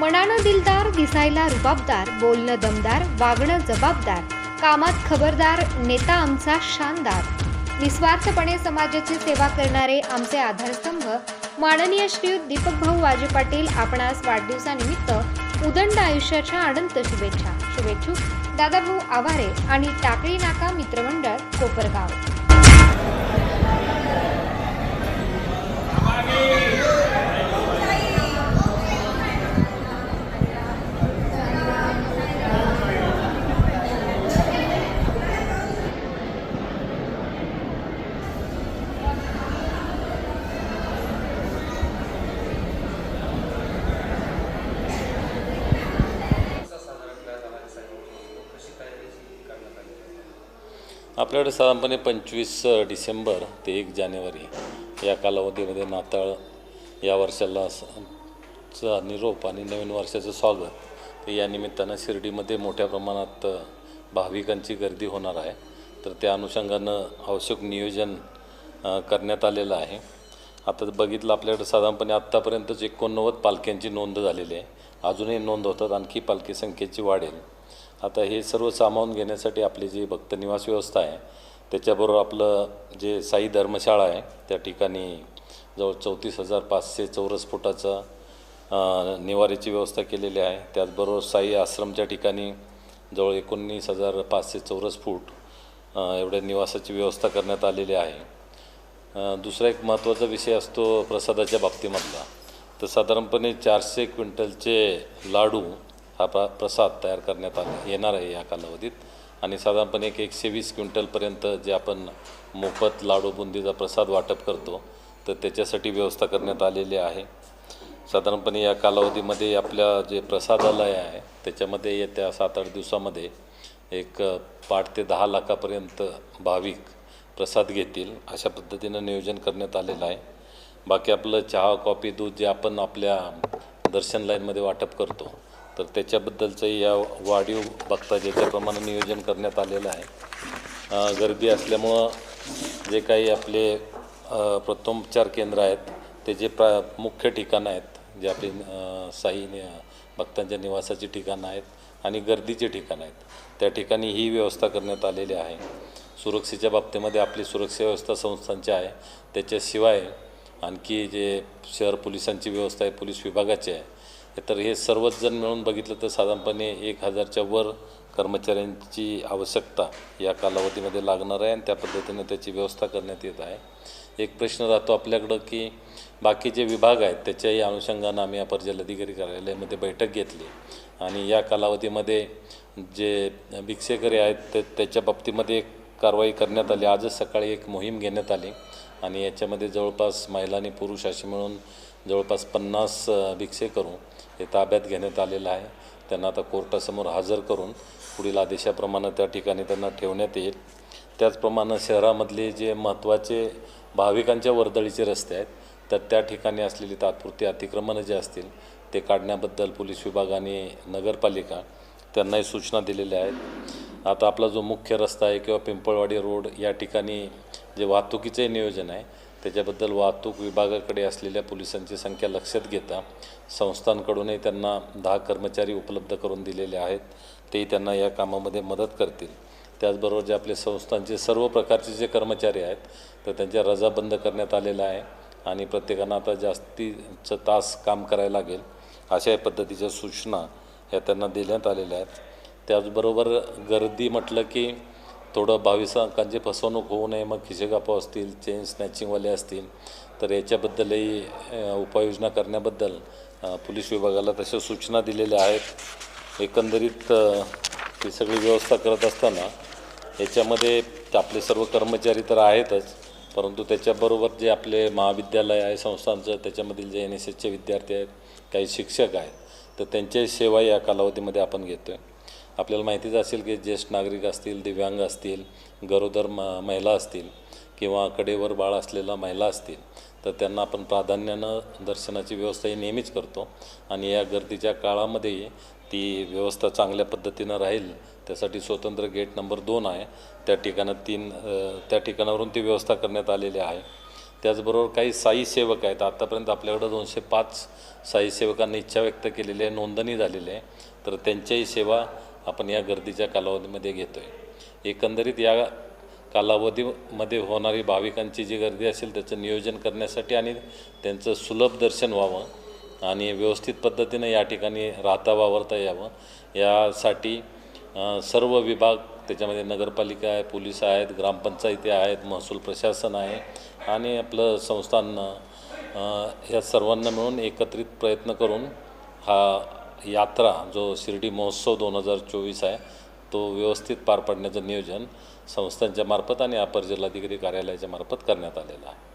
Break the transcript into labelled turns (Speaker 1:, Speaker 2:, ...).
Speaker 1: मनानं दिलदार दिसायला रुबाबदार बोलणं दमदार वागणं जबाबदार कामात खबरदार नेता आमचा शानदार. निस्वार्थपणे समाजाची सेवा करणारे आमचे आधारस्तंभ माननीय श्रीयुत दीपक भाऊ वाजे पाटील आपणास वाढदिवसानिमित्त उदंड आयुष्याच्या अनंत शुभेच्छा. शुभेच्छुक दादाभाऊ आवारे आणि टाकळी नाका मित्रमंडळ कोपरगाव.
Speaker 2: आपल्याकडे साधारणपणे पंचवीस डिसेंबर ते एक जानेवारी या कालावधीमध्ये नाताळ या वर्षाला स- चा निरोप आणि नवीन वर्षाचं स्वागत. तर या निमित्तानं शिर्डीमध्ये मोठ्या प्रमाणात भाविकांची गर्दी होणार आहे. तर त्या अनुषंगानं आवश्यक नियोजन करण्यात आलेलं आहे. आता बघितलं आपल्याकडे साधारणपणे आत्तापर्यंतच एकोणनव्वद पालख्यांची नोंद झालेली आहे. अजूनही नोंद होतात आणखी पालखी संख्येची वाढेल. आता हे सर्व सामावून घेण्यासाठी आपली जी भक्त निवास व्यवस्था आहे त्याच्याबरोबर आपलं जे साई धर्मशाळा आहे त्या ठिकाणी जवळ चौतीस हजार पाचशे चौरस फुटाचा निवारीची निवाऱ्याची व्यवस्था केलेली आहे. त्याचबरोबर साई आश्रमच्या ठिकाणी जवळ एकोणीस हजार पाचशे चौरस फूट एवढ्या निवासाची व्यवस्था करण्यात आलेली आहे. दुसरा एक महत्त्वाचा विषय असतो प्रसादाच्या बाबतीमधला. तर साधारणपणे चारशे क्विंटलचे लाडू हा प्र प्रसाद तयार करण्यात आला येणार आहे या कालावधीत. आणि साधारणपणे एक एकशे वीस क्विंटलपर्यंत जे आपण मोफत लाडू बुंदीचा प्रसाद वाटप करतो तर त्याच्यासाठी व्यवस्था करण्यात आलेली आहे. साधारणपणे या कालावधीमध्ये आपल्या जे प्रसादालय आहे त्याच्यामध्ये येत्या सात आठ दिवसामध्ये एक पाठ पाच ते दहा लाखापर्यंत भाविक प्रसाद घेतील अशा पद्धतीनं नियोजन करण्यात आलेलं आहे. बाकी आपलं चहा कॉफी दूध जे आपण आपल्या दर्शन लाईनमध्ये वाटप करतो तर त्याच्याबद्दलचंही या वाढीव बघता ज्याच्याप्रमाणे नियोजन करण्यात आलेलं आहे. गर्दी असल्यामुळं जे काही आपले प्रथमोपचार केंद्र आहेत ते जे प्रा मुख्य ठिकाणं आहेत जे आपले साई भक्तांच्या निवासाची ठिकाणं आहेत आणि गर्दीची ठिकाणं आहेत त्या ठिकाणी ही व्यवस्था करण्यात आलेली आहे. सुरक्षेच्या बाबतीमध्ये आपली सुरक्षा व्यवस्था संस्थांची आहे. त्याच्याशिवाय आणखी जे शहर पोलिसांची व्यवस्था आहे पोलीस विभागाची आहे तर हे सर्वच जण मिळून बघितलं तर साधारणपणे एक हजारच्या वर कर्मचाऱ्यांची आवश्यकता या कालावधीमध्ये लागणार आहे आणि त्या पद्धतीने त्याची व्यवस्था करण्यात येत आहे. एक प्रश्न राहतो आपल्याकडं की बाकीचे विभाग आहेत त्याच्याही अनुषंगानं आम्ही अपर जिल्हाधिकारी कार्यालयामध्ये बैठक घेतली. आणि या कालावधीमध्ये जे भिक्षेकरी आहेत ते त्याच्या बाबतीमध्ये एक कारवाई करण्यात आली. आजच सकाळी एक मोहीम घेण्यात आली आणि याच्यामध्ये जवळपास महिला आणि पुरुष असे मिळून जवळपास पन्नास भिक्षे करू हे ताब्यात घेण्यात आलेलं आहे. त्यांना आता कोर्टासमोर हजर करून पुढील आदेशाप्रमाणे त्या ठिकाणी त्यांना ठेवण्यात येईल. त्याचप्रमाणे शहरामधले जे महत्त्वाचे भाविकांच्या वर्दळीचे रस्ते आहेत तर त्या ठिकाणी असलेली तात्पुरती अतिक्रमणं जे असतील ते काढण्याबद्दल पोलीस विभाग आणि नगरपालिका त्यांनाही सूचना दिलेल्या आहेत. आता आपला जो मुख्य रस्ता आहे किंवा पिंपळवाडी रोड या ठिकाणी जे वाहतुकीचे नियोजन आहे त्याच्याबद्दल वाहतूक विभागाकडे असलेल्या पोलिसांची संख्या लक्षात घेता संस्थांकडूनही त्यांना दहा कर्मचारी उपलब्ध करून दिलेले आहेत. तेही त्यांना या कामामध्ये मदत करतील. त्याचबरोबर जे आपले संस्थांचे सर्व प्रकारचे जे कर्मचारी आहेत तर त्यांच्या रजा बंद करण्यात आलेल्या आहे आणि प्रत्येकानं आता जास्तीचं तास काम करायला लागेल अशा पद्धतीच्या सूचना ह्या त्यांना देण्यात आलेल्या आहेत. त्याचबरोबर गर्दी म्हटलं की थोडं बावीस अंकांची फसवणूक होऊ नये मग खिसेगापा असतील चेन स्नॅचिंगवाले असतील. तर याच्याबद्दलही उपाययोजना करण्याबद्दल पोलीस विभागाला तशा सूचना दिलेल्या आहेत. एकंदरीत ही सगळी व्यवस्था करत असताना याच्यामध्ये आपले सर्व कर्मचारी तर आहेतच परंतु त्याच्याबरोबर जे आपले महाविद्यालय आहे संस्थांचं त्याच्यामधील जे एन एस एसचे विद्यार्थी आहेत काही शिक्षक आहेत तर त्यांच्याही सेवा या कालावधीमध्ये आपण घेतो आहे आपल्याला माहितीच असेल की ज्येष्ठ नागरिक असतील दिव्यांग असतील गरोदर म महिला असतील किंवा कडेवर बाळ असलेल्या महिला असतील तर त्यांना आपण प्राधान्यानं दर्शनाची व्यवस्था ही नेहमीच करतो. आणि या गर्दीच्या काळामध्ये ती व्यवस्था चांगल्या पद्धतीनं राहील त्यासाठी स्वतंत्र गेट नंबर दोन आहे. त्या ठिकाणात तीन त्या ठिकाणावरून ती व्यवस्था करण्यात आलेली आहे. त्याचबरोबर काही साई सेवक आहेत. आत्तापर्यंत आपल्याकडं दोनशे पाच साई सेवकांनी इच्छा व्यक्त केलेली आहे नोंदणी झालेली आहे. तर त्यांच्याही सेवा आपण या गर्दीच्या कालावधीमध्ये घेतो आहे एकंदरीत या कालावधीमध्ये होणारी भाविकांची जी गर्दी असेल त्याचं नियोजन करण्यासाठी आणि त्यांचं सुलभ दर्शन व्हावं आणि व्यवस्थित पद्धतीनं या ठिकाणी राहता वावरता यावं यासाठी सर्व विभाग त्याच्यामध्ये नगरपालिका आहे पोलीस आहेत ग्रामपंचायती आहेत महसूल प्रशासन आहे आणि आपलं संस्थान या सर्वांना मिळून एकत्रित प्रयत्न करून हा यात्रा जो शिर्डी महोत्सव दोन हजार चोवीस आहे तो व्यवस्थित पार पाडण्याचं नियोजन संस्थांच्या मार्फत आणि अपर जिल्हाधिकारी कार्यालयाच्या मार्फत करण्यात आलेलं आहे.